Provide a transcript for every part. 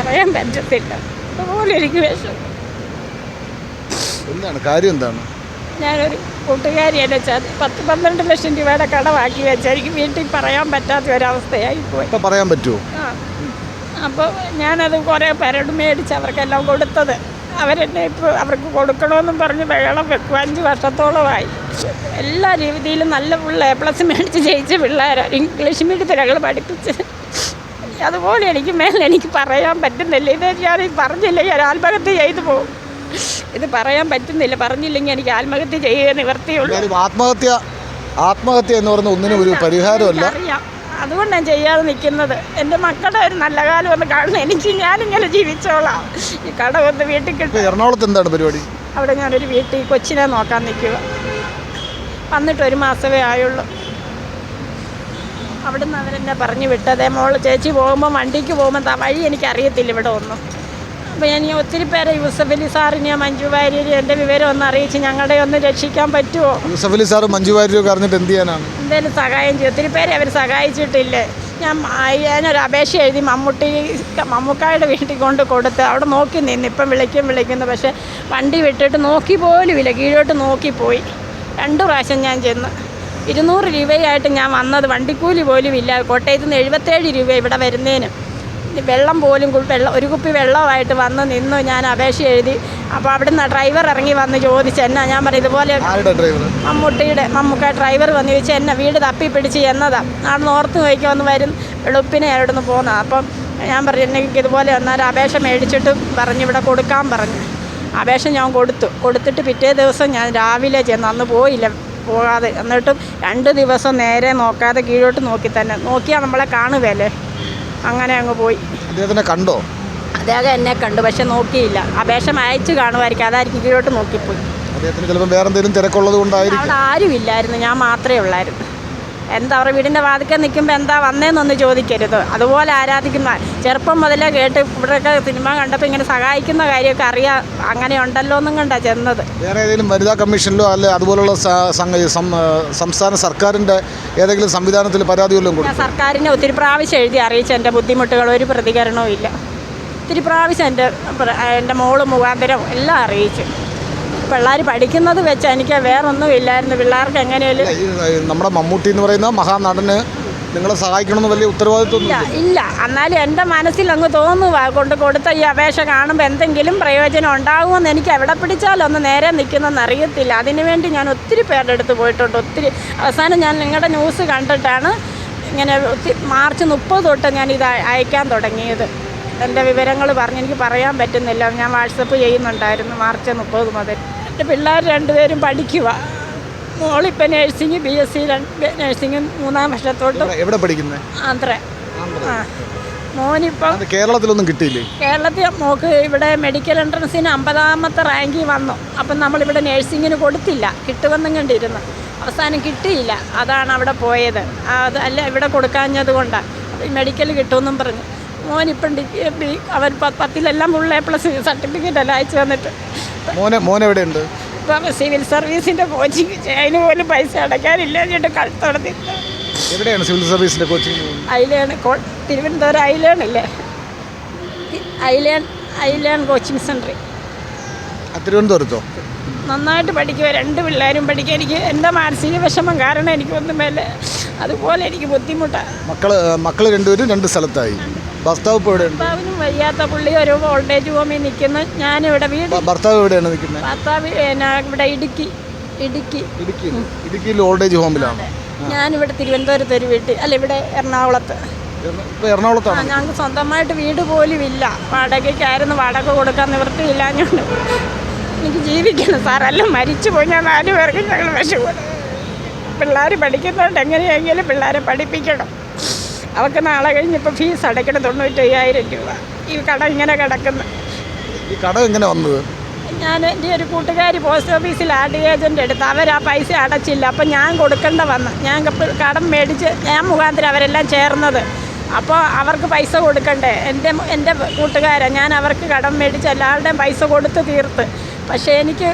പറയാൻ പറ്റത്തില്ല. അതുപോലെ എനിക്ക് വിഷം എന്താണ്? കാര്യം എന്താണ്? ഞാനൊരു കൂട്ടുകാരി എന്നെ ചതി പത്ത് പന്ത്രണ്ട് ലക്ഷം രൂപയുടെ കടമാക്കി വെച്ച എനിക്ക് വീട്ടിൽ പറയാൻ പറ്റാത്ത ഒരവസ്ഥയായി പോയി പറയാൻ പറ്റുമോ ആ. അപ്പോൾ ഞാനത് കുറേ പേരോട് മേടിച്ച് അവർക്കെല്ലാം കൊടുത്തത്. അവരെന്നെ ഇപ്പോൾ അവർക്ക് കൊടുക്കണമെന്നും പറഞ്ഞ് വെള്ളം വെക്കും. അഞ്ച് വർഷത്തോളമായി. എല്ലാ രീതിയിലും നല്ല പിള്ളേ എ പ്ലസ് മേടിച്ച് ജയിച്ച പിള്ളേരാണ് ഇംഗ്ലീഷ് മീഡിയത്തിൽ ഞങ്ങൾ പഠിപ്പിച്ച്. അതുപോലെ എനിക്ക് മേലെ എനിക്ക് പറയാൻ പറ്റുന്നില്ല. ഇത് ഞാൻ പറഞ്ഞില്ല ഞാൻ ആത്മഹത്യ ചെയ്തു പോകും. ഇത് പറയാൻ പറ്റുന്നില്ല. പറഞ്ഞില്ലെങ്കിൽ എനിക്ക് ആത്മഹത്യ ചെയ്യുക നിവർത്തിയുള്ളൂ. ആത്മഹത്യ ആത്മഹത്യ എന്ന് പറഞ്ഞ ഒന്നിനും ഒരു പരിഹാരമല്ല. അതുകൊണ്ട് ഞാൻ ചെയ്യാതെ നിൽക്കുന്നത്. എന്റെ മക്കളുടെ ഒരു നല്ല കാലം ഒന്ന് കാണണം. എനിക്ക് ഞാനിങ്ങനെ ജീവിച്ചോളാം. ഈ കട ഒന്ന് വീട്ടിൽ കിട്ടും എറണാകുളത്ത് എന്താണ് പരിപാടി? അവിടെ ഞാനൊരു വീട്ടിൽ കൊച്ചിനെ നോക്കാൻ നിൽക്കുക. വന്നിട്ട് ഒരു മാസമേ ആയുള്ളൂ. അവിടുന്ന് അവരെന്നെ പറഞ്ഞു വിട്ടതേ മോൾ ചേച്ചി പോകുമ്പോൾ വണ്ടിക്ക് പോകുമ്പോൾ ആ വഴി എനിക്കറിയത്തില്ല ഇവിടെ ഒന്നും. അപ്പോൾ ഞാൻ ഈ ഒത്തിരി പേരെ യൂസഫ് അലി സാറിനെയോ മഞ്ജു വാര്യരെയോ എന്റെ വിവരം ഒന്ന് അറിയിച്ച് ഞങ്ങളുടെ ഒന്ന് രക്ഷിക്കാൻ പറ്റുമോ യൂസഫ് അലി സാറ് മഞ്ജു വാര്യരൊക്കെ അറിഞ്ഞിട്ട് എന്ത് ചെയ്യാനാണ്? എന്തേലും സഹായം ചെയ്യും. ഒത്തിരി പേരെ അവർ സഹായിച്ചിട്ടില്ലേ. ഞാൻ ഞാനൊരു അപേക്ഷ എഴുതി മമ്മൂട്ടി മമ്മൂക്കായുടെ വീട്ടിൽ കൊണ്ട് കൊടുത്ത് അവിടെ നോക്കി നിന്ന്. ഇപ്പം വിളിക്കും വിളിക്കുന്നു. പക്ഷേ വണ്ടി വിട്ടിട്ട് നോക്കി പോലും ഇല്ല കീഴോട്ട് നോക്കിപ്പോയി രണ്ട് പ്രാവശ്യം ഞാൻ ചെന്ന് ഇരുന്നൂറ് രൂപയായിട്ട് ഞാൻ വന്നത്. വണ്ടിക്കൂലി പോലും ഇല്ല. കോട്ടയത്ത് നിന്ന് എഴുപത്തേഴ് രൂപ ഇവിടെ വരുന്നതിന്. വെള്ളം പോലും വെള്ളം ഒരു കുപ്പി വെള്ളമായിട്ട് വന്ന് നിന്നു. ഞാൻ അപേക്ഷ എഴുതി. അപ്പോൾ അവിടുന്ന് ഡ്രൈവർ ഇറങ്ങി വന്ന് ചോദിച്ചു എന്നാ? ഞാൻ പറയും ഇതുപോലെ മമ്മൂട്ടിയുടെ മമ്മൂക്ക ഡ്രൈവർ വന്ന് ചോദിച്ചാൽ എന്നെ വീട് തപ്പി പിടിച്ച് എന്നതാ നാളെ ഓർത്ത് നോക്കിയാൽ ഒന്ന് വരും. വെളുപ്പിനെ അവിടെ നിന്ന് പോകുന്നത് അപ്പം ഞാൻ പറഞ്ഞു എനിക്ക് ഇതുപോലെ വന്നാൽ അപേക്ഷ മേടിച്ചിട്ട് പറഞ്ഞു ഇവിടെ കൊടുക്കാൻ പറഞ്ഞു. അപേക്ഷ ഞാൻ കൊടുത്തു. കൊടുത്തിട്ട് പിറ്റേ ദിവസം ഞാൻ രാവിലെ ചെന്ന് അന്ന് പോയില്ല. പോകാതെ എന്നിട്ടും രണ്ട് ദിവസം നേരെ നോക്കാതെ കീഴോട്ട് നോക്കി തന്നെ നോക്കിയാൽ നമ്മളെ കാണുകയല്ലേ അങ്ങനെ അങ്ങ് പോയി. അദ്ദേഹത്തിനെ കണ്ടോ? അദ്ദേഹം എന്നെ കണ്ടു പക്ഷെ നോക്കിയില്ല. അപേക്ഷ അയച്ചു കാണുമായിരിക്കും അതായിരിക്കും കീഴോട്ട് നോക്കിപ്പോയി. അദ്ദേഹത്തിന് ചിലപ്പോൾ വേറെ എന്തെങ്കിലും തിരക്കുള്ളത് കൊണ്ടായിരിക്കും. അവിടെ ആരുമില്ലായിരുന്നു ഞാൻ മാത്രമേ ഉള്ളായിരുന്നു. എന്താ അവരുടെ വീടിന്റെ വാതിക്കൽ നിൽക്കുമ്പോൾ എന്താ വന്നേന്നൊന്ന് ചോദിക്കരുത്. അതുപോലെ ആരാധിക്കുന്ന ചെറുപ്പം മുതലേ കേട്ട് ഇവിടെയൊക്കെ സിനിമ കണ്ടപ്പോൾ ഇങ്ങനെ സഹായിക്കുന്ന കാര്യമൊക്കെ അറിയാം അങ്ങനെ ഉണ്ടല്ലോ എന്നും കണ്ടാ ചെന്നത്. വേറെ ഏതെങ്കിലും വനിതാ കമ്മീഷനിലോ അല്ലെ അതുപോലുള്ള സംസ്ഥാന സർക്കാരിന്റെ ഏതെങ്കിലും സംവിധാനത്തിൽ പരാതി വല്ലതും സർക്കാരിനെ ഒത്തിരി പ്രാവശ്യം എഴുതി അറിയിച്ച. എന്റെ ബുദ്ധിമുട്ടുകൾ ഒരു പ്രതികരണവും ഇല്ല. ഒത്തിരി പ്രാവശ്യം എന്റെ എന്റെ മോൾ മുഖാന്തരം എല്ലാം അറിയിച്ചു. പിള്ളേർ പഠിക്കുന്നത് വെച്ച് എനിക്ക് വേറൊന്നും ഇല്ലായിരുന്നു. പിള്ളേർക്ക് എങ്ങനെയാലും നമ്മുടെ മമ്മൂട്ടി എന്ന് പറയുന്ന മഹാനടന് നിങ്ങളെ സഹായിക്കണമെന്ന് വലിയ ഉത്തരവാദിത്വം ഇല്ല ഇല്ല. എന്നാലും എന്റെ മനസ്സിൽ അങ്ങ് തോന്നുക കൊണ്ട് കൊടുത്ത ഈ അപേക്ഷ കാണുമ്പോൾ എന്തെങ്കിലും പ്രയോജനം ഉണ്ടാകുമെന്ന് എനിക്ക് എവിടെ പിടിച്ചാലൊന്ന് നേരെ നിൽക്കുന്നെന്ന് അറിയത്തില്ല. അതിനുവേണ്ടി ഞാൻ ഒത്തിരി പേരുടെ അടുത്ത് പോയിട്ടുണ്ട്. ഒത്തിരി അവസാനം ഞാൻ നിങ്ങളുടെ ന്യൂസ് കണ്ടിട്ടാണ് ഇങ്ങനെ മാർച്ച് മുപ്പത് തൊട്ട് ഞാൻ ഇത് അയ- അയക്കാൻ തുടങ്ങിയത്. എന്റെ വിവരങ്ങൾ പറഞ്ഞ് എനിക്ക് പറയാൻ പറ്റുന്നില്ല. ഞാൻ വാട്സപ്പ് ചെയ്യുന്നുണ്ടായിരുന്നു മാർച്ച് മുപ്പത് മുതൽ. എന്റെ പിള്ളേർ രണ്ടുപേരും പഠിക്കുക. മോളിപ്പോൾ nursing B S C nursing മൂന്നാം വർഷത്തോട്ട് എവിടെ- പഠിക്കുന്നത് ആന്ധ്ര. ആ. മോനിപ്പം കേരളത്തിലൊന്നും കിട്ടിയില്ലേ? കേരളത്തിൽ മോക്ക് ഇവിടെ മെഡിക്കൽ എൻട്രൻസിന് അമ്പതാമത്തെ റാങ്കിൽ വന്നു. അപ്പം നമ്മളിവിടെ നേഴ്സിങ്ങിന് കൊടുത്തില്ല. കിട്ടുമെന്നും കണ്ടിരുന്നു. അവസാനം കിട്ടിയില്ല. അതാണ് അവിടെ പോയത്. അത് അല്ല ഇവിടെ കൊടുക്കാഞ്ഞത് കൊണ്ടാണ് മെഡിക്കൽ കിട്ടുമെന്നും പറഞ്ഞു. മോനിപ്പം അവൻ പത്തിലെല്ലാം ഫുൾ എ പ്ലസ് സർട്ടിഫിക്കറ്റ് അല്ല അയച്ചു തന്നിട്ട്. മോനെ മോൻ എവിടെയുണ്ട്? ഇപ്പം സിവിൽ സർവീസിന്റെ കോച്ചിങ് അതിന് പോലും പൈസ അടയ്ക്കാനില്ല എന്നിട്ട് കളത്തോടത്തി എവിടെയാണ് സിവിൽ സർവീസിന്റെ കോച്ചിങ്? കോ തിരുവനന്തപുരം ഐലേൺ ഇല്ലേ ഐലേൺ ഐലേൺ കോച്ചിങ് സെന്റർ തിരുവനന്തപുരത്തോ? നന്നായിട്ട് പഠിക്കുക രണ്ട് പിള്ളേരും പഠിക്കുക എനിക്ക് എന്റെ മാനസിക വിഷമം? കാരണം എനിക്ക് ഒന്നും മേലെ അതുപോലെ എനിക്ക് ബുദ്ധിമുട്ടാണ് മക്കൾ മക്കൾ രണ്ടുപേരും രണ്ട് സ്ഥലത്തായി. ഭർത്താവ് ഇപ്പോൾ എവിടെയുണ്ട്? വയ്യാത്ത പുള്ളി ഒരു വോൾട്ടേജ് ഹോമിൽ നിൽക്കുന്നു. ഞാനിവിടെ വീട് ഭർത്താവ് എവിടെയാണ് നിൽക്കുന്നത്? ഭർത്താവ് എന്നാ ഇവിടെ ഇടുക്കി ഇടുക്കി. ഇടുക്കി ഇടുക്കിയിൽ വോൾട്ടേജ് ഹോമിലാണ് ഞാനിവിടെ തിരുവനന്തപുരത്ത് ഒരു വീട്ടിൽ അല്ല ഇവിടെ എറണാകുളത്ത്. എറണാകുളത്താണ്. ഞങ്ങൾക്ക് സ്വന്തമായിട്ട് വീട് പോലും ഇല്ല. വാടകയ്ക്കായിരുന്നു വാടക കൊടുക്കാൻ നിവൃത്തിയില്ലാഞ്ഞുകൊണ്ട് എനിക്ക് ജീവിക്കണം സാർ അല്ല മരിച്ചു പോയി ഞാൻ നാല് പേർക്ക് ഞങ്ങൾ വിഷമം. പിള്ളേർ പഠിക്കുന്നതുകൊണ്ട് എങ്ങനെയെങ്കിലും പിള്ളേരെ പഠിപ്പിക്കണം. അവർക്ക് നാളെ കഴിഞ്ഞപ്പോൾ ഫീസ് അടയ്ക്കണം തൊണ്ണൂറ്റയ്യായിരം രൂപ. ഈ കട ഇങ്ങനെ കിടക്കുന്നു. ഈ കട എങ്ങനെ വന്നത്? ഞാൻ എന്റെ ഒരു കൂട്ടുകാരി പോസ്റ്റ് ഓഫീസിൽ ആഡ് ഏജന്റ് എടുത്ത് അവർ ആ പൈസ അടച്ചില്ല. അപ്പം ഞാൻ കൊടുക്കേണ്ട വന്ന്. ഞാൻ കടം മേടിച്ച് ഞാൻ മുഖാന്തരം അവരെല്ലാം ചേർന്നത്. അപ്പോൾ അവർക്ക് പൈസ കൊടുക്കണ്ടേ? എന്റെ എന്റെ കൂട്ടുകാരാണ് ഞാൻ അവർക്ക് കടം മേടിച്ച് എല്ലാവരുടെയും പൈസ കൊടുത്ത് തീർത്ത്. പക്ഷേ എനിക്ക്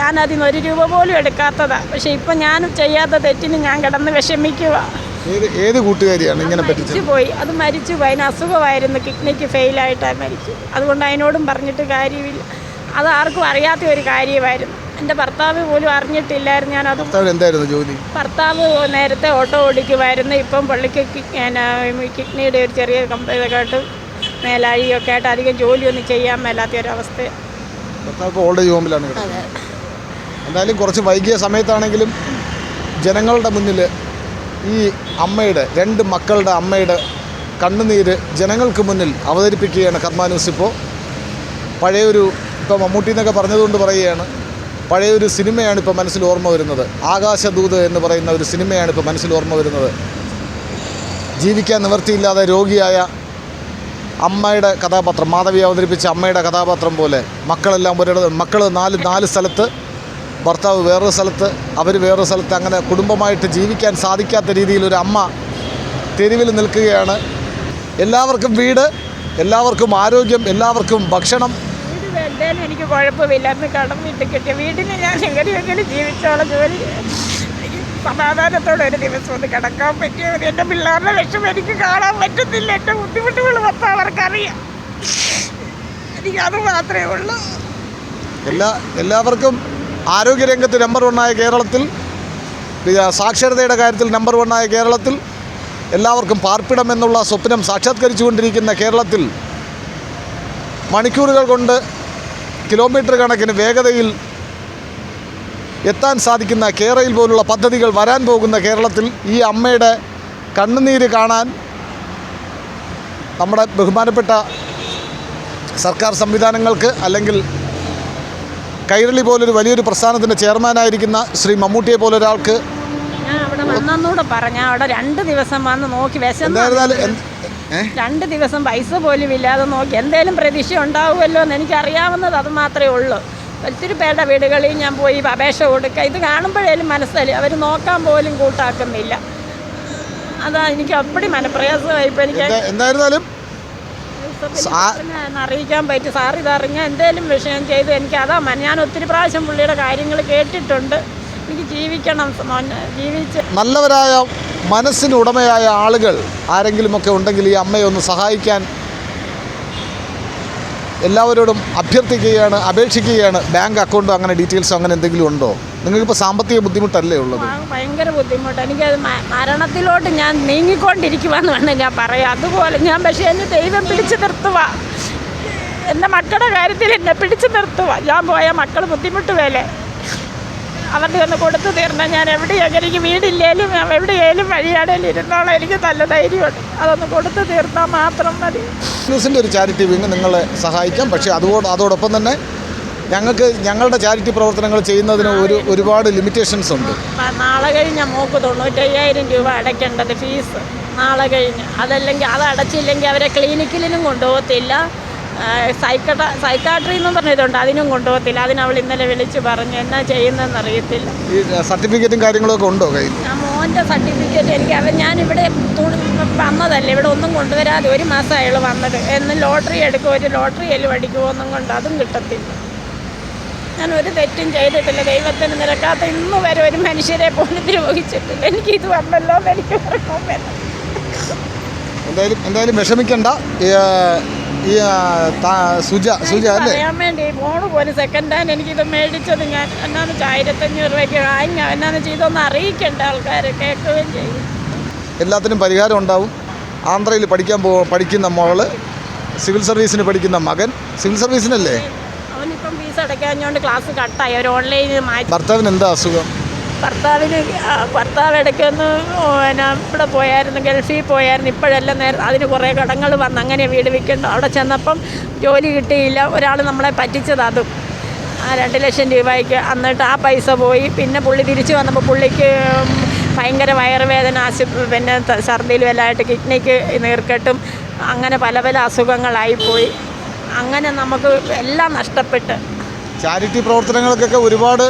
ഞാനതിൽ നിന്ന് ഒരു രൂപ പോലും എടുക്കാത്തതാണ് പക്ഷേ ഇപ്പം ഞാൻ ചെയ്യാത്ത തെറ്റിന് ഞാൻ കിടന്ന് വിഷമിക്കുക ഏത് ഏത് കൂട്ടുകാരിയാണ് ഇങ്ങനെ പറ്റിച്ചത്? പോയി അത് മരിച്ചു പോയി അതിന് അസുഖമായിരുന്നു. കിഡ്നിക്ക് ഫെയിലായിട്ടാണ് മരിച്ചു. അതുകൊണ്ട് അതിനോടും പറഞ്ഞിട്ട് കാര്യമില്ല. അത് ആർക്കും അറിയാത്ത ഒരു കാര്യമായിരുന്നു. എന്റെ ഭർത്താവ് പോലും അറിഞ്ഞിട്ടില്ലായിരുന്നു ഞാൻ അത് എന്തായിരുന്നു ജോലി? ഭർത്താവ് നേരത്തെ ഓട്ടോ ഓടിക്കുമായിരുന്നു. ഇപ്പം പള്ളിക്ക് കിഡ്നിയുടെ ഒരു ചെറിയ കംപ്ലൈന്റ് ആയിട്ട് മേലാഴിയൊക്കെ ആയിട്ട് അധികം ജോലിയൊന്നും ചെയ്യാൻ മേലാത്ത ഒരവസ്ഥ ഭർത്താവ് ഇപ്പോൾ ഓൾഡ് ഏജ് ഹോമിലാണ് എന്തായാലും കുറച്ച് വൈകിയ സമയത്താണെങ്കിലും ജനങ്ങളുടെ മുന്നിൽ ഈ അമ്മയുടെ രണ്ട് മക്കളുടെ അമ്മയുടെ കണ്ണുനീര് ജനങ്ങൾക്ക് മുന്നിൽ അവതരിപ്പിക്കുകയാണ് കർമാനൂസ് ഇപ്പോൾ പഴയൊരു ഇപ്പോൾ മമ്മൂട്ടി എന്നൊക്കെ പറഞ്ഞതുകൊണ്ട് പറയുകയാണ് പഴയൊരു സിനിമയാണ് ഇപ്പോൾ മനസ്സിൽ ഓർമ്മ വരുന്നത്. ആകാശദൂത് എന്ന് പറയുന്ന ഒരു സിനിമയാണ് ഇപ്പോൾ മനസ്സിൽ ഓർമ്മ വരുന്നത്. ജീവിക്കാൻ നിവൃത്തിയില്ലാതെ രോഗിയായ അമ്മയുടെ കഥാപാത്രം മാധവി അവതരിപ്പിച്ച അമ്മയുടെ കഥാപാത്രം പോലെ മക്കളെല്ലാം ഒരിടത്ത് മക്കൾ നാല് നാല് സ്ഥലത്ത് ഭർത്താവ് വേറൊരു സ്ഥലത്ത് അവർ വേറൊരു സ്ഥലത്ത് അങ്ങനെ കുടുംബമായിട്ട് ജീവിക്കാൻ സാധിക്കാത്ത രീതിയിൽ ഒരു അമ്മ തെരുവിൽ നിൽക്കുകയാണ്. എല്ലാവർക്കും വീട് എല്ലാവർക്കും ആരോഗ്യം എല്ലാവർക്കും ഭക്ഷണം. എന്തായാലും എനിക്ക് കുഴപ്പമില്ല. അന്ന് കടം വീട്ടിൽ കിട്ടിയ വീടിന് ഞാൻ എങ്ങനെയെങ്കിലും ജീവിച്ചോളം. ജോലി സമാധാനത്തോടെ ഒരു ദിവസം ഒന്ന് കിടക്കാൻ പറ്റിയ. എന്റെ പിള്ളേരുടെ വിഷം എനിക്ക് കാണാൻ പറ്റുന്നില്ല. എന്റെ ബുദ്ധിമുട്ടുകൾ മൊത്തം അവർക്കറിയാം. എനിക്ക് അത് മാത്രമേ ഉള്ളൂ. എല്ലാ എല്ലാവർക്കും ആരോഗ്യരംഗത്ത് നമ്പർ വണ്ണായ കേരളത്തിൽ സാക്ഷരതയുടെ കാര്യത്തിൽ നമ്പർ വണ്ണായ കേരളത്തിൽ എല്ലാവർക്കും പാർപ്പിടം എന്നുള്ള സ്വപ്നം സാക്ഷാത്കരിച്ചുകൊണ്ടിരിക്കുന്ന കേരളത്തിൽ മണിക്കൂറുകൾ കൊണ്ട് കിലോമീറ്റർ കണക്കിന് വേഗതയിൽ എത്താൻ സാധിക്കുന്ന കേരയിൽ പോലുള്ള പദ്ധതികൾ വരാൻ പോകുന്ന കേരളത്തിൽ ഈ അമ്മയുടെ കണ്ണുനീര് കാണാൻ നമ്മുടെ ബഹുമാനപ്പെട്ട സർക്കാർ സംവിധാനങ്ങൾക്ക് അല്ലെങ്കിൽ കൈരളി പോലൊരു വലിയൊരു പ്രസ്ഥാനത്തിന്റെ ചെയർമാനായിരിക്കുന്ന ശ്രീ മമ്മൂട്ടിയെ പോലൊരാൾക്ക് വന്നൂടെ പറഞ്ഞ. അവിടെ രണ്ട് ദിവസം വന്ന് നോക്കി വിശന്ന് രണ്ട് ദിവസം പൈസ പോലും ഇല്ലാതെ നോക്കി. എന്തേലും പ്രതീക്ഷ ഉണ്ടാവുമല്ലോ എന്ന് എനിക്കറിയാവുന്നത് അത് മാത്രമേ ഉള്ളൂ. ഒത്തിരി പേരുടെ വീടുകളിൽ ഞാൻ പോയി അപേക്ഷ കൊടുക്കുക. ഇത് കാണുമ്പോഴേലും മനസ്സിലായി. അവർ നോക്കാൻ പോലും കൂട്ടാക്കുന്നില്ല. അതാ എനിക്ക് അപ്പടി മനപ്രയാസമായി. എനിക്ക് എന്താ- എന്തായിരുന്നാലും അറിയിക്കാൻ പറ്റും. സാർ ഇതറിഞ്ഞ എന്തേലും വിഷയം ചെയ്ത്. എനിക്ക് അതാ ഞാൻ ഒത്തിരി പ്രാവശ്യം പുള്ളിയുടെ കാര്യങ്ങൾ കേട്ടിട്ടുണ്ട്. എനിക്ക് ജീവിക്കണം ജീവിച്ച്. നല്ലവരായ മനസ്സിന് ഉടമയായ ആളുകൾ ആരെങ്കിലുമൊക്കെ ഉണ്ടെങ്കിൽ ഈ അമ്മയെ ഒന്ന് സഹായിക്കാൻ എല്ലാവരോടും അഭ്യർത്ഥിക്കുകയാണ് അപേക്ഷിക്കുകയാണ്. ബാങ്ക് അക്കൗണ്ടോ അങ്ങനെ ഡീറ്റെയിൽസോ അങ്ങനെ എന്തെങ്കിലും ഉണ്ടോ? നിങ്ങൾക്കിപ്പോൾ സാമ്പത്തിക ബുദ്ധിമുട്ടല്ലേ ഉള്ളത്? ഭയങ്കര ബുദ്ധിമുട്ട്. എനിക്കത് മരണത്തിലോട്ട് ഞാൻ നീങ്ങിക്കൊണ്ടിരിക്കുവാന്ന് വേണം ഞാൻ പറയാം. അതുപോലെ ഞാൻ പക്ഷേ എന്നെ ദൈവം പിടിച്ചു നിർത്തുക എന്റെ മക്കളുടെ കാര്യത്തിൽ എന്നെ പിടിച്ചു നിർത്തുക ഞാൻ പോയ മക്കൾ ബുദ്ധിമുട്ട് വേലേ. അവരുടെ ഒന്ന് കൊടുത്തു തീർന്നാൽ ഞാൻ എവിടെയെങ്കിലും എനിക്ക് വീടില്ലേലും എവിടെയായാലും വഴിയാടേലും ഇരുന്നോളാം. എനിക്ക് നല്ല ധൈര്യമുണ്ട്. അതൊന്ന് കൊടുത്തു തീർന്നാൽ മാത്രം മതി. ന്യൂസിന്റെ ഒരു ചാരിറ്റി വിങ് നിങ്ങളെ സഹായിക്കാം. പക്ഷേ അതോട് അതോടൊപ്പം തന്നെ ഞങ്ങൾക്ക് ഞങ്ങളുടെ ചാരിറ്റി പ്രവർത്തനങ്ങൾ ചെയ്യുന്നതിന് ഒരു ഒരുപാട് ലിമിറ്റേഷൻസ് ഉണ്ട്. നാളെ കഴിഞ്ഞ മോക്ക് തൊണ്ണൂറ്റയ്യായിരം രൂപ അടയ്ക്കേണ്ടത് ഫീസ്. നാളെ കഴിഞ്ഞ്. അതല്ലെങ്കിൽ അത് അടച്ചില്ലെങ്കിൽ അവരെ ക്ലിനിക്കിലും കൊണ്ടുപോകത്തില്ല. സൈക്കട്ട സൈക്കാട്രി എന്ന് പറഞ്ഞിട്ടുണ്ട്. അതിനും കൊണ്ടുപോകത്തില്ല. അതിന് അവൾ ഇന്നലെ വിളിച്ച് പറഞ്ഞു എന്നാ ചെയ്യുന്നതെന്ന് അറിയത്തില്ല. ഈ സർട്ടിഫിക്കറ്റും കാര്യങ്ങളൊക്കെ ഉണ്ടോ കയ്യിൽ? ഞാൻ മോന്റെ സർട്ടിഫിക്കറ്റ് എനിക്ക് അവൻ ഞാനിവിടെ തുണി വന്നതല്ലേ. ഇവിടെ ഒന്നും കൊണ്ടുവരാതെ ഒരു മാസം അയാൾ വന്നത്. എന്ന് ലോട്ടറി എടുക്കും ഒരു ലോട്ടറി എല്ലാം അടിക്കുമോ എന്നും കൊണ്ട് അതും കിട്ടത്തില്ല. ഞാൻ ഒരു തെറ്റും ചെയ്തിട്ടില്ല. ദൈവത്തിന് നിരക്കാത്ത ഇന്ന് വരെ ഒരു മനുഷ്യരെ പോലും ദ്രോഹിച്ചിട്ടില്ല. എനിക്ക് ഇത് വന്നല്ലോ എന്ന് എനിക്ക് എന്തായാലും എന്തായാലും വിഷമിക്കണ്ട. ഈ, സുജ സുജ അല്ലേ? പറയാൻ വേണ്ടി ഫോണ് പോലും സെക്കൻഡ് ഹാൻഡ് എനിക്കിത് മേടിച്ചത് ഞാൻ എന്നാന്ന് വെച്ചാൽ ആയിരത്തഞ്ഞൂറ് രൂപയ്ക്ക് വാങ്ങി എന്നാന്ന് ചെയ്തൊന്ന് അറിയിക്കേണ്ട ആൾക്കാരെ? കേൾക്കുകയും ചെയ്യും. എല്ലാത്തിനും പരിഹാരം ഉണ്ടാവും. ആന്ധ്രയിൽ പഠിക്കാൻ പോ പഠിക്കുന്ന മോൾ സിവിൽ സർവീസിന് പഠിക്കുന്ന മകൻ. സിവിൽ സർവീസിനല്ലേ? അവനിപ്പം ഫീസ് അടയ്ക്കാഞ്ഞോണ്ട് ക്ലാസ് കട്ടായി അവർ ഓൺലൈനിൽ മാറ്റി. ഭർത്താവിന് എന്താ അസുഖം? ഭർത്താവിന് ഭർത്താവ് ഇടയ്ക്കൊന്ന് പിന്നെ ഇവിടെ പോയായിരുന്നു ഗൾഫിൽ പോയായിരുന്നു ഇപ്പോഴെല്ലാം നേരം അതിന് കുറേ കടങ്ങൾ വന്ന് അങ്ങനെ വീട് വിൽക്കണ്ട അവിടെ ചെന്നപ്പം ജോലി കിട്ടിയില്ല ഒരാൾ നമ്മളെ പറ്റിച്ചത് അതും. ആ രണ്ട് ലക്ഷം രൂപയ്ക്ക് എന്നിട്ട് ആ പൈസ പോയി പിന്നെ പുള്ളി തിരിച്ചു വന്നപ്പോൾ പുള്ളിക്ക് ഭയങ്കര വയറുവേദന ആശു പിന്നെ ഛർദിയിലും എല്ലാമായിട്ട് കിഡ്നിക്ക് നീർക്കെട്ടും അങ്ങനെ പല പല അസുഖങ്ങളായിപ്പോയി അങ്ങനെ നമുക്ക് എല്ലാം നഷ്ടപ്പെട്ട്. ചാരിറ്റി പ്രവർത്തനങ്ങൾക്കൊക്കെ ഒരുപാട്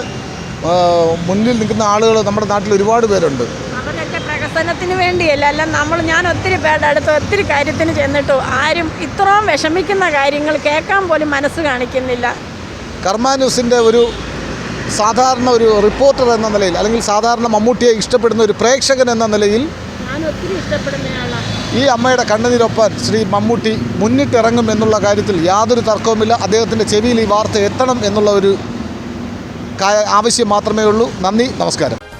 മുന്നിൽ നിൽക്കുന്ന ആളുകൾ നമ്മുടെ നാട്ടിൽ ഒരുപാട് പേരുണ്ട്. അവരൊക്കെ പ്രകസനത്തിന് വേണ്ടിയല്ല അല്ല നമ്മൾ ഞാൻ ഒത്തിരി പേരുടെ അടുത്ത് ഒത്തിരി കാര്യത്തിന് ചെന്നിട്ടു ആരും ഇത്രയും വിഷമിക്കുന്ന കാര്യങ്ങൾ കേൾക്കാൻ പോലും മനസ്സ് കാണിക്കുന്നില്ല. കർമ്മ ന്യൂസിന്റെ ഒരു സാധാരണ ഒരു റിപ്പോർട്ടർ എന്ന നിലയിൽ അല്ലെങ്കിൽ സാധാരണ മമ്മൂട്ടിയെ ഇഷ്ടപ്പെടുന്ന ഒരു പ്രേക്ഷകൻ എന്ന നിലയിൽ ഈ അമ്മയുടെ കണ്ണുനീരൊപ്പാൻ ശ്രീ മമ്മൂട്ടി മുന്നിട്ടിറങ്ങും എന്നുള്ള കാര്യത്തിൽ യാതൊരു തർക്കവുമില്ല. അദ്ദേഹത്തിന്റെ ചെവിയിൽ ഈ വാർത്ത എത്തണം എന്നുള്ള ഒരു ആവശ്യം മാത്രമേ ഉള്ളൂ. നന്ദി നമസ്കാരം.